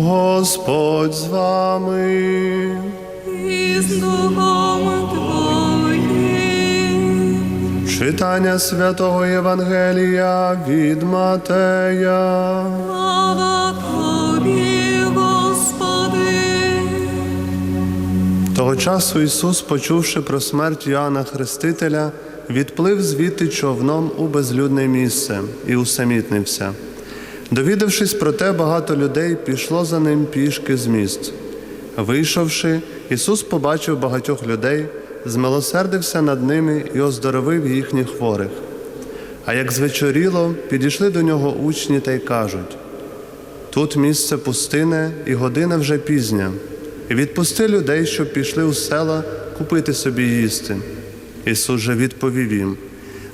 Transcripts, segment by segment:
Господь з вами. і з Духом Твоїм. Читання святого Євангелія від Матея. Слава Тобі, Господи. Того часу Ісус, почувши про смерть Йоанна Хрестителя, відплив звідти човном у безлюдне місце і усамітнився. Довідавшись про те, багато людей пішло за ним пішки з міст. Вийшовши, Ісус побачив багатьох людей, змилосердився над ними і оздоровив їхніх хворих. А як звечоріло, підійшли до нього учні та й кажуть: Тут місце пустине і година вже пізня. Відпусти людей, щоб пішли у села купити собі їсти. Ісус же відповів їм: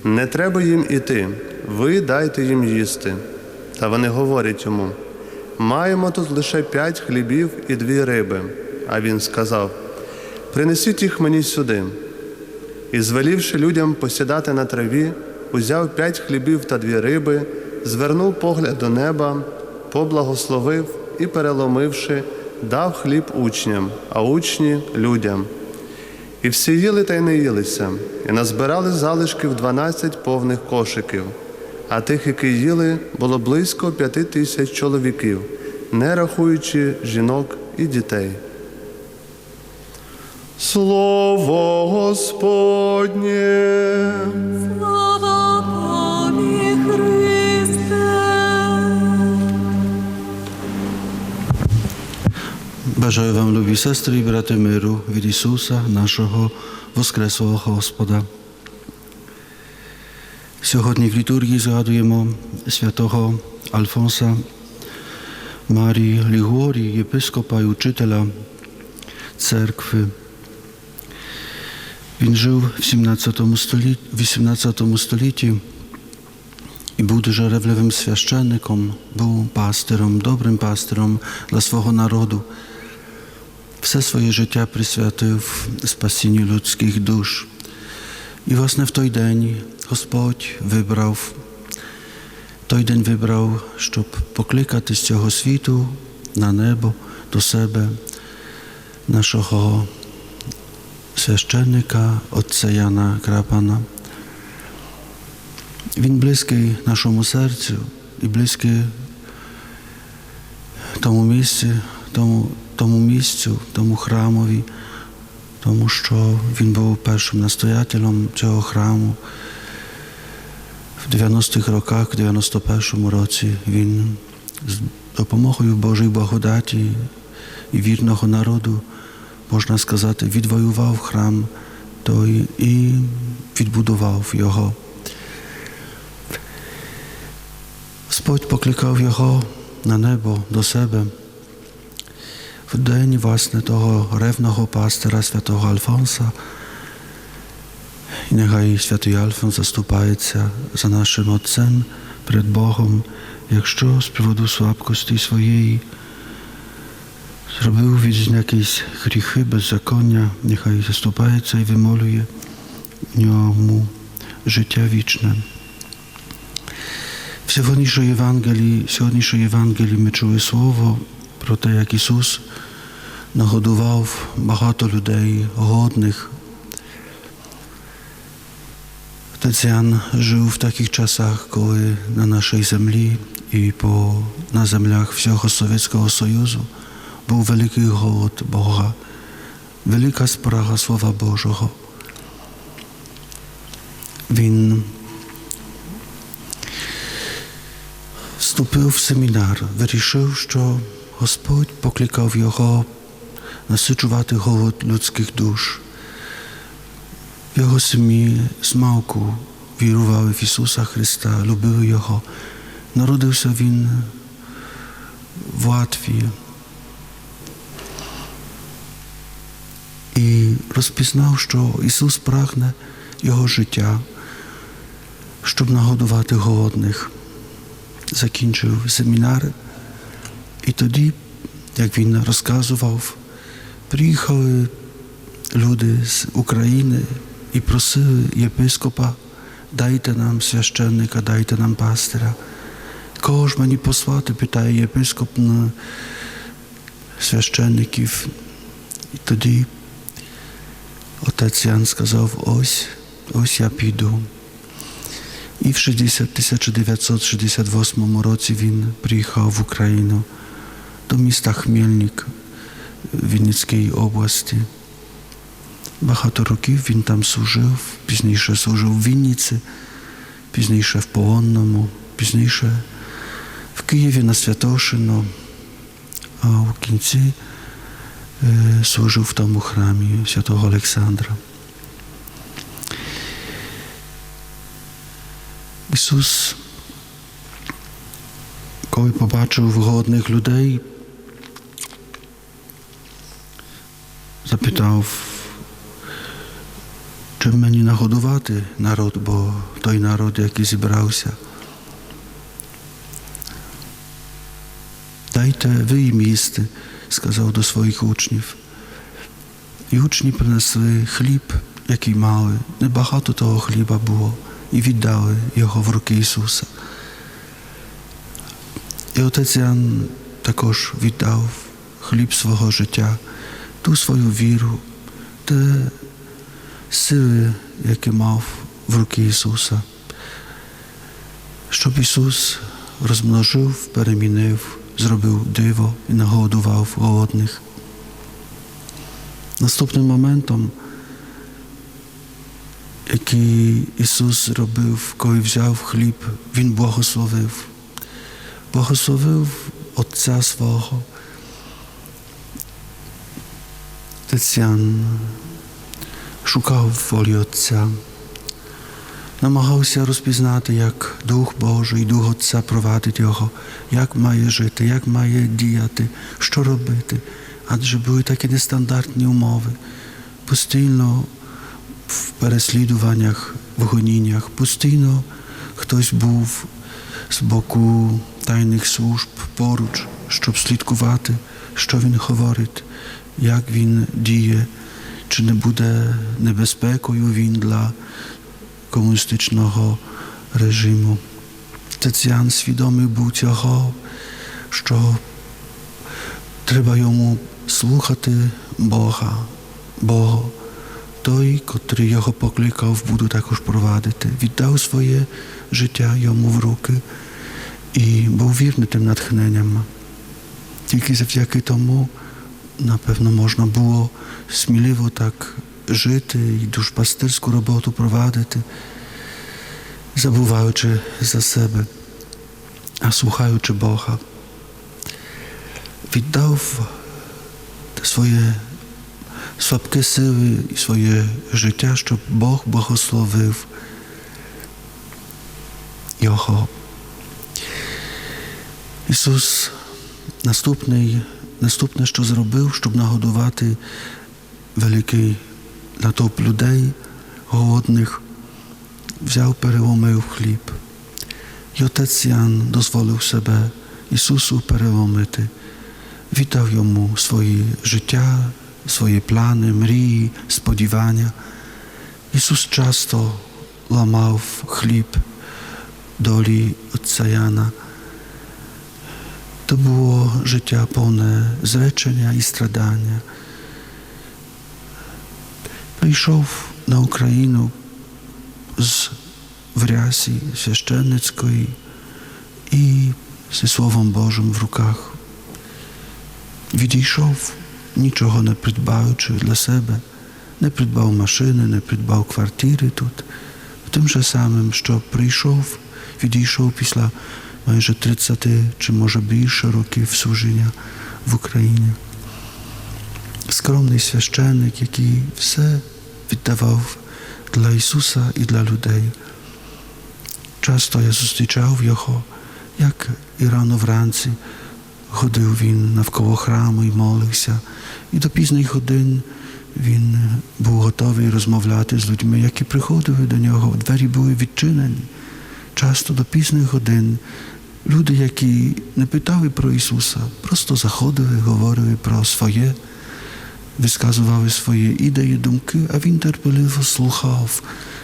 Не треба їм іти, ви дайте їм їсти. Та вони говорять йому: маємо тут лише п'ять хлібів і дві риби. А він сказав: Принесіть їх мені сюди. І, звелівши людям посідати на траві, узяв п'ять хлібів та дві риби, звернув погляд до неба, поблагословив і, переломивши, дав хліб учням, а учні людям. І всі їли та й не їлися, і назбирали залишків дванадцять повних кошиків, а тих, які їли, було близько п'яти тисяч чоловіків, не рахуючи жінок і дітей. Слово Господнє. Слава Тобі, Христе. Бажаю вам, любі сестри і брати миру від Ісуса, нашого Воскреслого Господа. Сьогодні в літургії згадуємо святого Альфонса Марії Лігорі, єпископа і учителя церкви. Він жив в 17 столітті, 18 столітті і був дуже ревливим священником, був пастиром, добрим пастиром для свого народу. Все своє життя присвятив спасінню людських душ. І, власне, в той день Господь вибрав, той день вибрав, щоб покликати з цього світу на небо до себе нашого священника, отця Яна Крапана. Він близький нашому серцю і близький тому місці, тому, тому місцю, тому храмові, тому що він був першим настоятелем цього храму. В 90-х роках, в 91-му році, він з допомогою Божої благодаті і вірного народу, можна сказати, відвоював храм той і відбудував його. Господь покликав його на небо до себе в день власне того ревного пастира святого Альфонса. І нехай святий Альфонс заступається за нашим Отцем перед Богом, якщо з приводу слабкості своєї зробив від якісь гріхи, беззаконня, нехай заступається і вимолює ньому життя вічне. В сьогоднішній Євангелії, сьогоднішній Євангелії ми чули слово про те, як Ісус нагодував багато людей, годних. Отець Ян жив в таких часах, коли на нашій землі і на землях всього Совєтського Союзу був великий голод Бога, велика спрага Слова Божого. Він вступив в семінар, вирішив, що Господь покликав його насичувати голод людських душ. Його сім'ї з малку вірували в Ісуса Христа, любили Його. Народився він в Латвії і розпізнав, що Ісус прагне Його життя, щоб нагодувати голодних закінчив семінар. І тоді, як він розказував, приїхали люди з України і просили єпископа, дайте нам священника, дайте нам пастиря. Кого ж мені послати, питає єпископ, «Ну, священників. І тоді отець Ян сказав, ось, ось я піду. І в 60 1968 році він приїхав в Україну до міста Хмельник Вінницької області. Багато років він там служив, пізніше служив в Вінниці, пізніше в Полонному, пізніше в Києві на Святошино, а в кінці е, служив в тому храмі святого Олександра. Ісус, коли побачив голодних людей, запитав, чим мені нагодувати народ, бо той народ, який зібрався. Дайте ви їм їсти, сказав до своїх учнів. І учні принесли хліб, який мали. Небагато того хліба було, і віддали його в руки Ісуса. І отець Ян також віддав хліб свого життя, ту свою віру, те сили, які мав в руки Ісуса, щоб Ісус розмножив, перемінив, зробив диво і нагодував голодних. Наступним моментом, який Ісус зробив, коли взяв хліб, Він благословив. Благословив Отця свого. Тетян шукав волі Отця, намагався розпізнати, як Дух Божий, Дух Отця провадить його, як має жити, як має діяти, що робити. Адже були такі нестандартні умови. Постійно в переслідуваннях, в гоніннях, постійно хтось був з боку тайних служб поруч, щоб слідкувати, що він говорить, як він діє, чи не буде небезпекою він для комуністичного режиму. Тетян свідомий був цього, що треба йому слухати Бога, бо той, котрий його покликав, буду також провадити, віддав своє життя йому в руки і був вірний тим натхненням. Тільки завдяки тому, напевно, можна було сміливо так жити і душпастирську роботу провадити, забуваючи за себе, а слухаючи Бога. Віддав своє слабкі сили і своє життя, щоб Бог благословив його. Ісус наступний, наступне, що зробив, щоб нагодувати великий натовп людей голодних, взяв, переломив хліб. І отець Ян дозволив себе Ісусу переломити, віддав йому свої життя, свої плани, мрії, сподівання. Ісус часто ламав хліб долі отця Яна. To było życie pełne zreczenia i stradania. Прийшов на Україну з в рясі священницької і зі Словом Божим в руках. Відійшов, нічого не придбаючи для себе, не придбав машини, не придбав квартири тут. Тим же самим, що прийшов, відійшов після майже 30 чи може більше років служіння в Україні. Скромний священник, який все віддавав для Ісуса і для людей. Часто я зустрічав його, як і рано вранці ходив він навколо храму і молився, і до пізних годин він був готовий розмовляти з людьми, які приходили до нього. Двері були відчинені. Часто до пізних годин люди, які не питали про Ісуса, просто заходили, говорили про своє, висказували свої ідеї, думки, а він терпеливо слухав.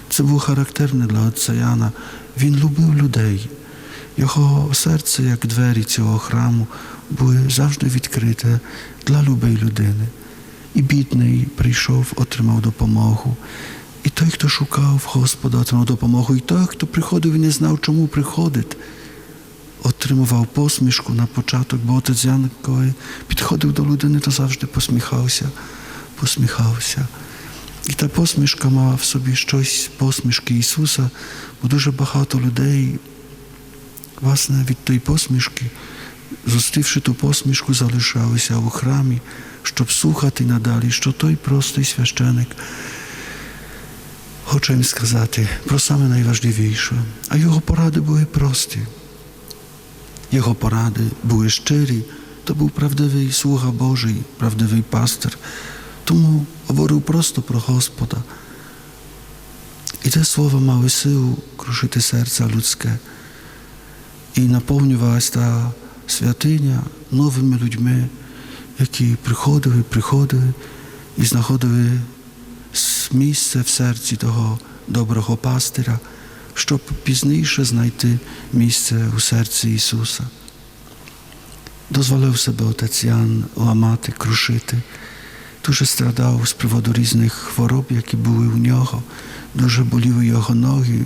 Це було характерне для отця Яна. Він любив людей. Його серце, як двері цього храму, були завжди відкрите для любої людини. І бідний прийшов, отримав допомогу. І той, хто шукав Господа, отримав допомогу. І той, хто приходив і не знав, чому приходить, отримував посмішку на початок, бо отець Ян, коли підходив до людини, то завжди посміхався, посміхався. І та посмішка мала в собі щось посмішки Ісуса, бо дуже багато людей, власне, від тої посмішки, зустрівши ту посмішку, залишалися у храмі, щоб слухати надалі, що той простий священик хоче їм сказати про саме найважливіше. А його поради були прості. Його поради були щирі, то був правдивий слуга Божий, правдивий пастир. Тому говорив просто про Господа. І те слово мали силу крушити серце людське. І наповнювалася та святиня новими людьми, які приходили, приходили і знаходили місце в серці того доброго пастиря, щоб пізніше знайти місце у серці Ісуса. Дозволив себе отець Ян ламати, крушити. Дуже страдав з приводу різних хвороб, які були у нього. Дуже боліли його ноги,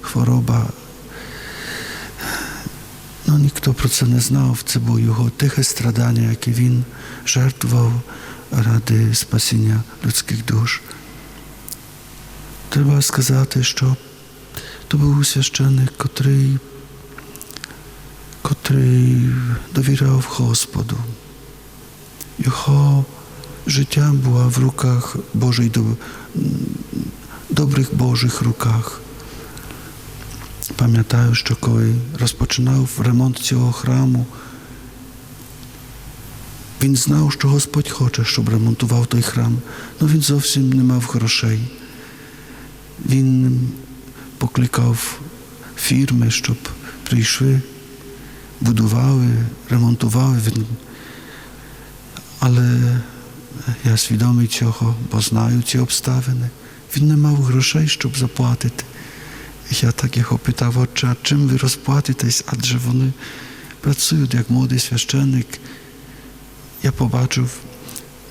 хвороба. Ну, ніхто про це не знав. Це було його тихе страдання, яке він жертвував ради спасіння людських душ. Треба сказати, що то був священник, котрий, котрий довіряв Господу. Його життя було в руках Божої добрих Божих руках. Пам'ятаю, що коли розпочинав ремонт цього храму, він знав, що Господь хоче, щоб ремонтував той храм, але він зовсім не мав грошей. Він покликав фірми, щоб прийшли, будували, ремонтували. Він... Але я свідомий цього, бо знаю ці обставини. Він не мав грошей, щоб заплатити. Я так його питав, отче, а чим ви розплатитесь? Адже вони працюють як молодий священник. Я побачив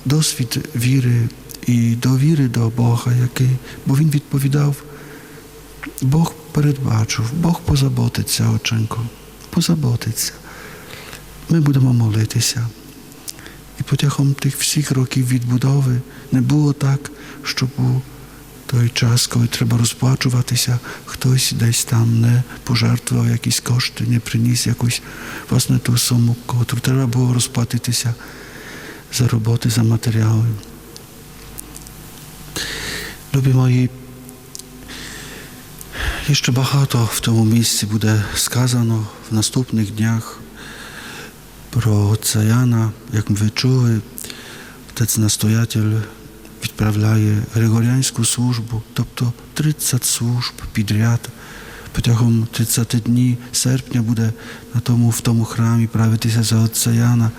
досвід віри і довіри до Бога, який, бо він відповідав, Бог передбачив, Бог позаботиться, оченько, позаботиться. Ми будемо молитися. І протягом тих всіх років відбудови не було так, щоб у той час, коли треба розплачуватися, хтось десь там не пожертвував якісь кошти, не приніс якусь власне ту суму, котру треба було розплатитися за роботи, за матеріали. Любі мої, ще багато в тому місці буде сказано в наступних днях про отця Яна, як ви чули, отець настоятель відправляє Григоріанську службу, тобто 30 служб підряд. Протягом 30 днів серпня буде на тому, в тому храмі правитися за отця Яна.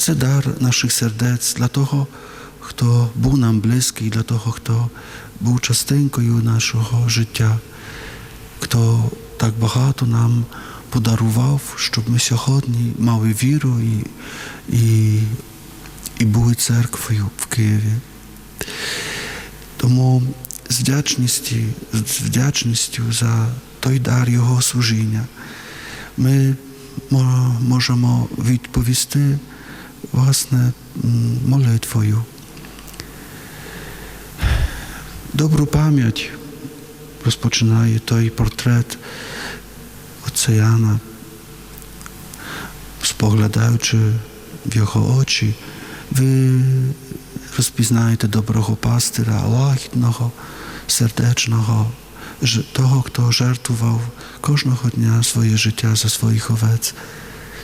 Це дар наших сердець для того, хто був нам близький, для того, хто був частинкою нашого життя, хто так багато нам подарував, щоб ми сьогодні мали віру і, і, і були церквою в Києві. Тому з вдячністю, з вдячністю за той дар Його служіння ми можемо відповісти власне молитвою. Добру пам'ять розпочинає той портрет отця Яна, споглядаючи в його очі, ви розпізнаєте доброго пастира, лагідного, сердечного, того, хто жертвував кожного дня своє життя за своїх овець.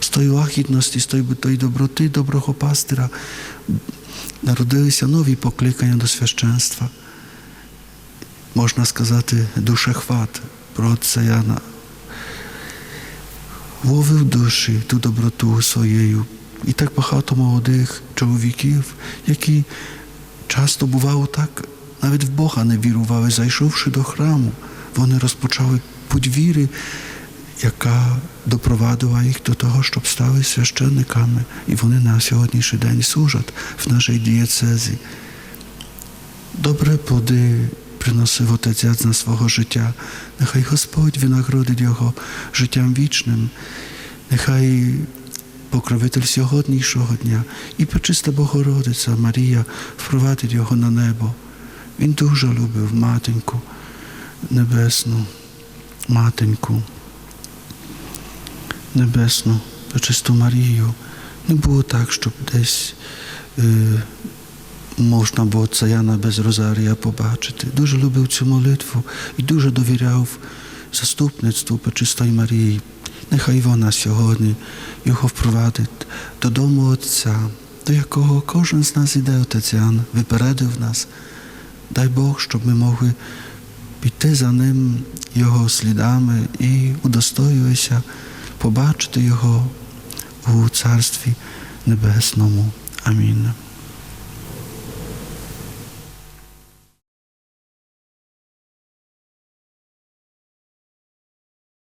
З тої лагідності, з тої, доброти доброго пастира народилися нові покликання до священства. Можна сказати, душехват про отця Яна. Ловив душі ту доброту своєю. І так багато молодих чоловіків, які часто бувало так, навіть в Бога не вірували, зайшовши до храму, вони розпочали путь віри яка допровадила їх до того, щоб стали священниками, і вони на сьогоднішній день служать в нашій дієцезі. Добре плоди приносив отець Яцна свого життя. Нехай Господь винагородить його життям вічним, нехай покровитель сьогоднішнього дня і Пречиста Богородиця Марія впровадить його на небо. Він дуже любив матеньку небесну, матеньку, небесну, Пречисту Марію. Не було так, щоб десь е, можна було отця Яна без Розарія побачити. Дуже любив цю молитву і дуже довіряв заступництву Пречистої Марії. Нехай вона сьогодні його впровадить додому Отця, до якого кожен з нас іде, Отець Ян, випередив нас. Дай Бог, щоб ми могли піти за ним його слідами і удостоюватися побачити його у Царстві Небесному. Амінь.